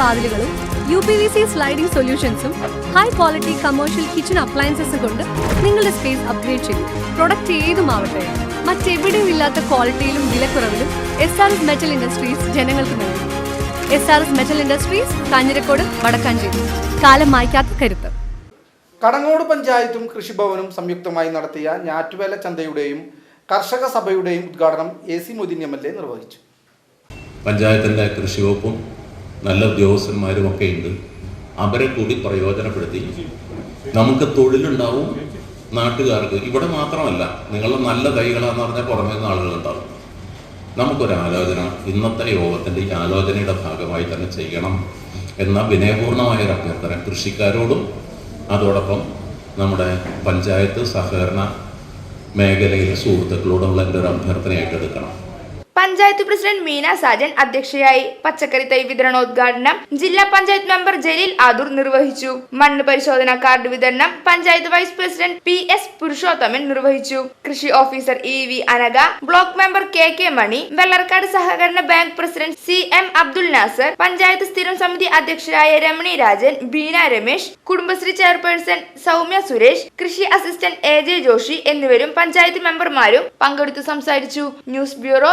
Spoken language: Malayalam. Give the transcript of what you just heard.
വാതിലുകളും U P V C sliding സൊല്യൂഷൻസും high quality commercial kitchen അപ്ലയൻസസും കൊണ്ട് നിങ്ങളുടെ സ്പേസ് അപ്ഗ്രേഡ് ചെയ്യും പ്രൊഡക്റ്റ് ഏതുമാവട്ടെ മറ്റെവിടെയും ഇല്ലാത്ത ക്വാളിറ്റിയിലും വിലക്കുറവിലും S R S metal industries ജനങ്ങൾക്ക് നൽകും. S R S metal industries Kanjirakode Vadakkanchery. കാലം മായ്ക്കാത്ത കരുത്ത്. കടങ്ങോട് പഞ്ചായത്തും കൃഷിഭവനും സംയുക്തമായി നടത്തിയ ഞാറ്റുവേല ചന്തയുടെയും കർഷക സഭയുടെയും ഉദ്ഘാടനം A C Moideen M L A നിർവഹിച്ചു. പഞ്ചായത്തിന്റെ കൃഷി വകുപ്പും നല്ല ഉദ്യോഗസ്ഥന്മാരും ഒക്കെ ഉണ്ട്. അവരെ കൂടി പ്രയോജനപ്പെടുത്തി. നമുക്ക് തൊഴിലുണ്ടാവും നാട്ടുകാർക്ക്. ഇവിടെ മാത്രമല്ല നിങ്ങളുടെ നല്ല തൈകളാന്ന് പറഞ്ഞാൽ പുറമേ നിന്ന് ആളുകളുണ്ടാവും. നമുക്കൊരു ആലോചന ഇന്നത്തെ യോഗത്തിന്റെ ഈ ആലോചനയുടെ ഭാഗമായി തന്നെ ചെയ്യണം എന്ന വിനയപൂർണമായ ഒരു അഭ്യർത്ഥന കൃഷിക്കാരോടും അതോടൊപ്പം നമ്മുടെ പഞ്ചായത്ത് സഹകരണ മേഖലയിലെ സുഹൃത്തുക്കളോടുള്ള എന്റെ ഒരു അഭ്യർത്ഥനയായിട്ട് എടുക്കണം. പഞ്ചായത്ത് പ്രസിഡന്റ് മീന സാജൻ അധ്യക്ഷയായി പച്ചക്കറി തൈ വിതരണോദ്ഘാടനം ജില്ലാ പഞ്ചായത്ത് മെമ്പർ ജലീൽ ആദൂർ നിർവഹിച്ചു. മണ്ണ് പരിശോധന കാർഡ് വിതരണം panchayat vice president P S Purushothaman നിർവഹിച്ചു. കൃഷി officer E V Anagha block member K K Mani Vellarkkad സഹകരണ bank president C M Abdul Nasar panchayat സ്ഥിരം സമിതി അധ്യക്ഷരായ രമണി രാജൻ ബീന രമേശ് കുടുംബശ്രീ ചെയർപേഴ്സൺ സൗമ്യ സുരേഷ് കൃഷി അസിസ്റ്റന്റ് എ ജെ ജോഷി എന്നിവരും പഞ്ചായത്ത് മെമ്പർമാരും പങ്കെടുത്തു സംസാരിച്ചു. News bureau